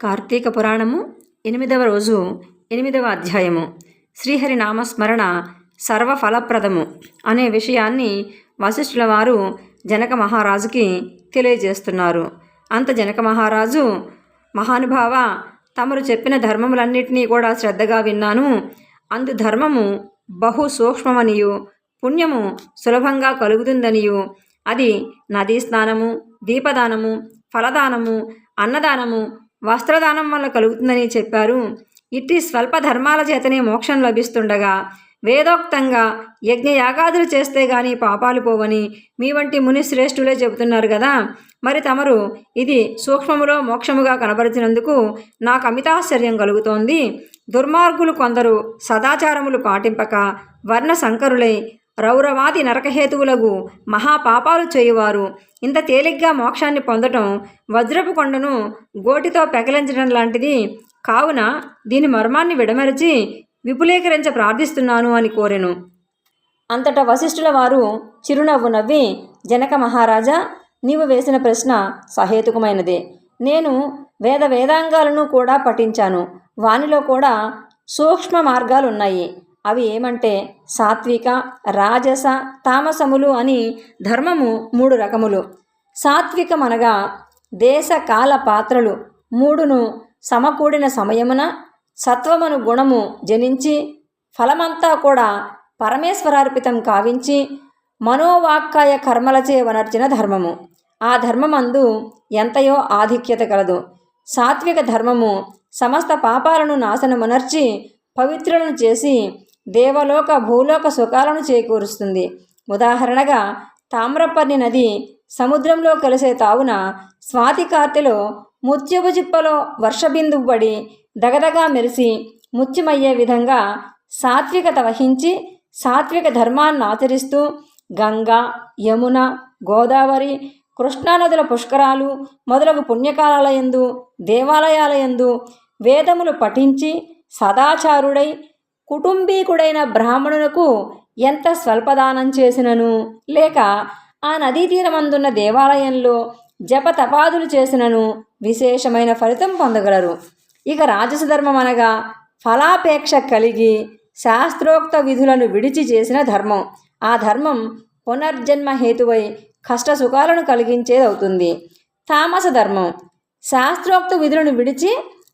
కార్తీక పురాణము ఎనిమిదవ రోజు ఎనిమిదవ అధ్యాయము. శ్రీహరి నామస్మరణ సర్వఫలప్రదము అనే విషయాన్ని వశిష్ఠుల వారు జనక మహారాజుకి తెలియజేస్తున్నారు. అంత జనక మహారాజు మహానుభావ తమరు చెప్పిన ధర్మములన్నింటినీ కూడా శ్రద్ధగా విన్నాను. అందు ధర్మము బహు సూక్ష్మమనియు పుణ్యము సులభంగా కలుగుతుందనియు. అది నదీ స్నానము దీపదానము ఫలదానము అన్నదానము వస్త్రదానం వల్ల కలుగుతుందని చెప్పారు. ఇట్టి స్వల్ప ధర్మాల చేతనే మోక్షం లభిస్తుండగా వేదోక్తంగా యజ్ఞయాగాదులు చేస్తే గాని పాపాలు పోవని మీ వంటి ముని శ్రేష్ఠులే చెబుతున్నారు కదా. మరి తమరు ఇది సూక్ష్మములో మోక్షముగా కనబరిచినందుకు నాకు అమితాశ్చర్యం కలుగుతోంది. దుర్మార్గులు కొందరు సదాచారములు పాటింపక వర్ణ సంకరులై రౌరవాది నరకహేతువులకు మహాపాపాలు చేయువారు. ఇంత తేలిగ్గా మోక్షాన్ని పొందటం వజ్రపు కొండను గోటితో పెకలించడం లాంటిది. కావున దీని మర్మాన్ని విడమరిచి విపులీకరించ ప్రార్థిస్తున్నాను అని కోరెను. అంతటా వశిష్ఠుల వారు చిరునవ్వు నవ్వి జనక మహారాజా నీవు వేసిన ప్రశ్న సహేతుకమైనదే. నేను వేద వేదాంగాలను కూడా పఠించాను. వానిలో కూడా సూక్ష్మ మార్గాలు ఉన్నాయి అవి ఏమంటే సాత్విక రాజస తామసములు అని ధర్మము మూడు రకములు. సాత్వికమనగా దేశ కాల పాత్రలు మూడును సమకూడిన సమయమున సత్వమును గుణము జనించి ఫలమంతా కూడా పరమేశ్వరార్పితం కావించి మనోవాక్కాయ కర్మలచే వనర్చిన ధర్మము. ఆ ధర్మమందు ఎంతయో ఆధిక్యత కలదు. సాత్విక ధర్మము సమస్త పాపాలను నాశనమునర్చి పవిత్రులను చేసి దేవలోక భూలోక సుఖాలను చేకూరుస్తుంది. ఉదాహరణగా తామ్రపర్ణి నది సముద్రంలో కలిసే తావున స్వాతి కార్తెలో ముత్యపు చిప్పలో వర్షబిందువు పడి దగదగా మెరిసి ముత్యమయ్యే విధంగా సాత్వికత వహించి సాత్విక ధర్మాన్ని ఆచరిస్తూ గంగా యమున గోదావరి కృష్ణానదుల పుష్కరాలు మొదలగు పుణ్యకాలయందు దేవాలయాలయందు వేదములు పఠించి సదాచారుడై కుటుంబీకుడైన బ్రాహ్మణునకు ఎంత స్వల్పదానం చేసినను? లేక ఆ నదీ తీరమందున్న దేవాలయంలో జపతపాదులు చేసినను విశేషమైన ఫలితం పొందగలరు. ఇక రాజస ధర్మం అనగా ఫలాపేక్ష కలిగి శాస్త్రోక్త విధులను విడిచి చేసిన ధర్మం. ఆ ధర్మం పునర్జన్మ హేతువై కష్ట సుఖాలను కలిగించేదవుతుంది. తామస ధర్మం శాస్త్రోక్త విధులను విడిచి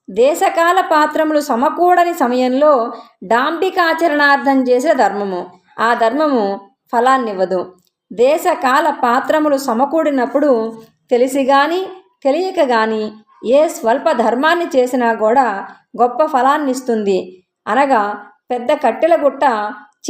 దేశకాల పాత్రములు సమకూడని సమయంలో డాంబికాచరణార్థం చేసిన ధర్మము. ఆ ధర్మము ఫలాన్నివ్వదు. దేశకాల పాత్రములు సమకూడినప్పుడు తెలిసి గాని తెలియక గాని ఏ స్వల్ప ధర్మాన్ని చేసినా కూడా గొప్ప ఫలాన్నిస్తుంది. అనగా పెద్ద కట్టెల గుట్ట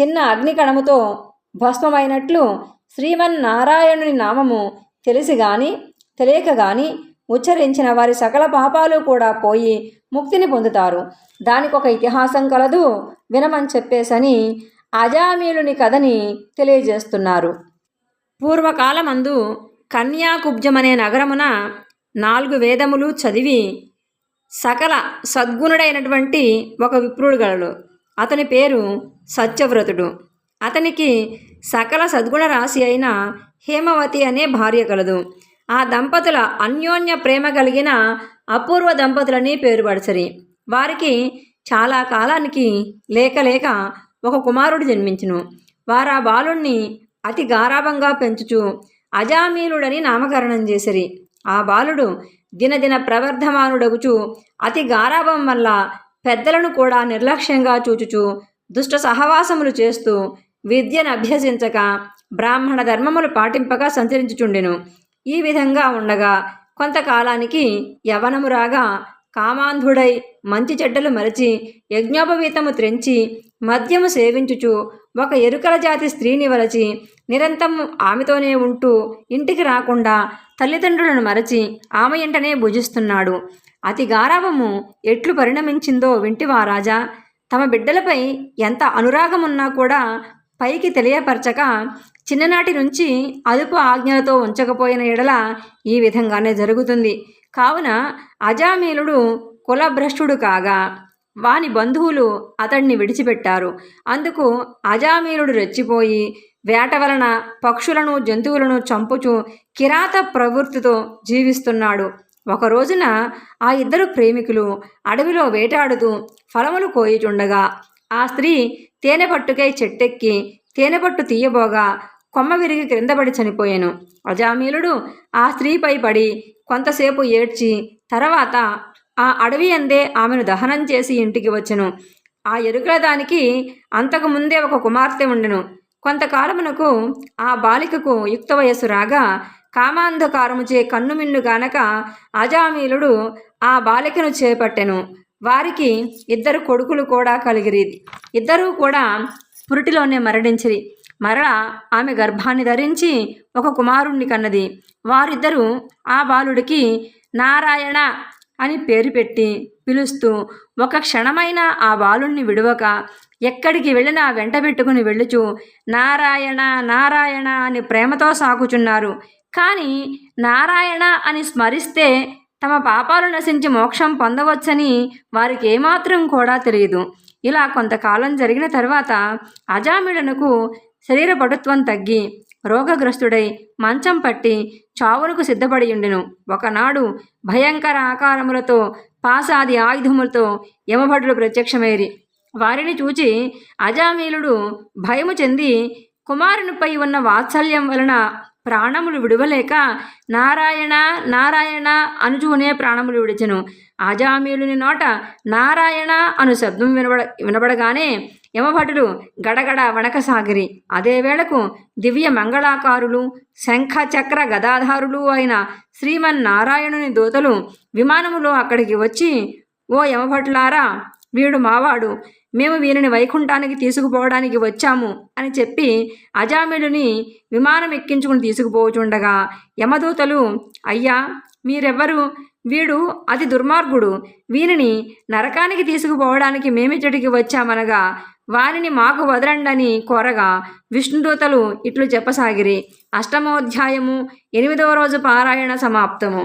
చిన్న అగ్నికణముతో భస్మమైనట్లు శ్రీమన్నారాయణుని నామము తెలిసి గాని తెలియక గాని ఉచ్చరించిన వారి సకల పాపాలు కూడా పోయి ముక్తిని పొందుతారు. దానికి ఒక ఇతిహాసం కలదు వినమని చెప్పేసని అజామీలుని కథని తెలియజేస్తున్నారు. పూర్వకాలమందు కన్యాకుబ్జమనే నగరమున నాలుగు వేదములు చదివి సకల సద్గుణుడైనటువంటి ఒక విప్రుడు గలడు. అతని పేరు సత్యవ్రతుడు. అతనికి సకల సద్గుణ రాశి అయిన హేమవతి అనే భార్య కలదు. ఆ దంపతుల అన్యోన్య ప్రేమ కలిగిన అపూర్వ దంపతులని పేరుపడసరి. వారికి చాలా కాలానికి లేక లేక ఒక కుమారుడు జన్మించును. వారా బాలుణ్ణి అతి గారాభంగా పెంచుచు అజామీలుడని నామకరణం చేసిరి. ఆ బాలుడు దినదిన ప్రవర్ధమానుడగుచు అతి గారాభం వల్ల పెద్దలను కూడా నిర్లక్ష్యంగా చూచుచు దుష్ట సహవాసములు చేస్తూ విద్యను అభ్యసించక బ్రాహ్మణ ధర్మములు పాటింపక సంచరించుచుండెను. ఈ విధంగా ఉండగా కొంతకాలానికి యవనము రాగా కామాంధుడై మంచి చెడ్డలు మరచి యజ్ఞోపవీతము త్రెంచి మద్యము సేవించుచు ఒక ఎరుకల జాతి స్త్రీని వలచి నిరంతరం ఆమెతోనే ఉంటూ ఇంటికి రాకుండా తల్లిదండ్రులను మరచి ఆమె ఇంటనే భుజిస్తున్నాడు. అతి గారాభము ఎట్లు పరిణమించిందో వింటివా రాజా! తమ బిడ్డలపై ఎంత అనురాగమున్నా కూడా పైకి తెలియపరచక చిన్ననాటి నుంచి అదుపు ఆజ్ఞలతో ఉంచకపోయిన ఎడల ఈ విధంగానే జరుగుతుంది. కావున అజామీలుడు కులభ్రష్టుడు కాగా వాని బంధువులు అతడిని విడిచిపెట్టారు. అందుకు అజామీలుడు రెచ్చిపోయి వేట వలన పక్షులను జంతువులను చంపుచు కిరాత ప్రవృత్తితో జీవిస్తున్నాడు. ఒక రోజున ఆ ఇద్దరు ప్రేమికులు అడవిలో వేటాడుతూ ఫలములు కోయుచుండగా ఆ స్త్రీ తేనె పట్టుకై చెట్టెక్కి తేనె పట్టు తీయబోగా కొమ్మ విరిగి క్రిందపడి చనిపోయాను. అజామీలుడు ఆ స్త్రీపై పడి కొంతసేపు ఏడ్చి తర్వాత ఆ అడవి అందే ఆమెను దహనం చేసి ఇంటికి వచ్చెను. ఆ ఎరుకల దానికి అంతకు ముందే ఒక కుమార్తె ఉండెను. కొంతకాలమునకు ఆ బాలికకు యుక్త వయస్సు రాగా కామాంధకారముచే కన్నుమిన్ను గానక అజామీలుడు ఆ బాలికను చేపట్టెను. వారికి ఇద్దరు కొడుకులు కూడా కలిగిరి. ఇద్దరూ కూడా పురిటిలోనే మరణించిరి. మరలా ఆమె గర్భాన్ని ధరించి ఒక కుమారుణ్ణి కన్నది. వారిద్దరూ ఆ బాలుడికి నారాయణ అని పేరు పెట్టి పిలుస్తూ ఒక క్షణమైన ఆ బాలుణ్ణి విడవక ఎక్కడికి వెళ్ళినా వెంట పెట్టుకుని వెళ్ళుచు నారాయణ నారాయణ అని ప్రేమతో సాగుచున్నారు. కానీ నారాయణ అని స్మరిస్తే తమ పాపాలు నశించి మోక్షం పొందవచ్చని వారికి ఏమాత్రం కూడా తెలియదు. ఇలా కొంతకాలం జరిగిన తర్వాత అజామిళనుకు శరీర పటుత్వం తగ్గి రోగగ్రస్తుడై మంచం పట్టి చావునకు సిద్ధపడి ఉండెను. ఒకనాడు భయంకర ఆకారములతో పాసాది ఆయుధములతో యమభటులు ప్రత్యక్షమైరి. వారిని చూచి అజామీలుడు భయము చెంది కుమారునిపై ఉన్న వాత్సల్యం వలన ప్రాణములు విడవలేక నారాయణ నారాయణ అనుజునే ప్రాణములు విడిచెను. ఆజామీలుని నోట నారాయణ అను శబ్దం వినబడ వినబడగానే యమభటులు గడగడ వణకసాగిరి అదే వేళకు దివ్య మంగళాకారులు శంఖ చక్ర గదాధారులు అయిన శ్రీమన్నారాయణుని దూతలు విమానములో అక్కడికి వచ్చి ఓ యమభటులారా వీడు మావాడు. మేము వీరిని వైకుంఠానికి తీసుకుపోవడానికి వచ్చాము అని చెప్పి అజామిలుని విమానం ఎక్కించుకుని తీసుకుపోచుండగా యమదూతలు అయ్యా మీరెవ్వరు? వీడు అతి దుర్మార్గుడు. వీరిని నరకానికి తీసుకుపోవడానికి మేమిచ్చటికి వచ్చామనగా వారిని మాకు వదలండని కోరగా విష్ణుదూతలు ఇట్లు చెప్పసాగిరి. అష్టమోధ్యాయము ఎనిమిదవ రోజు పారాయణ సమాప్తము.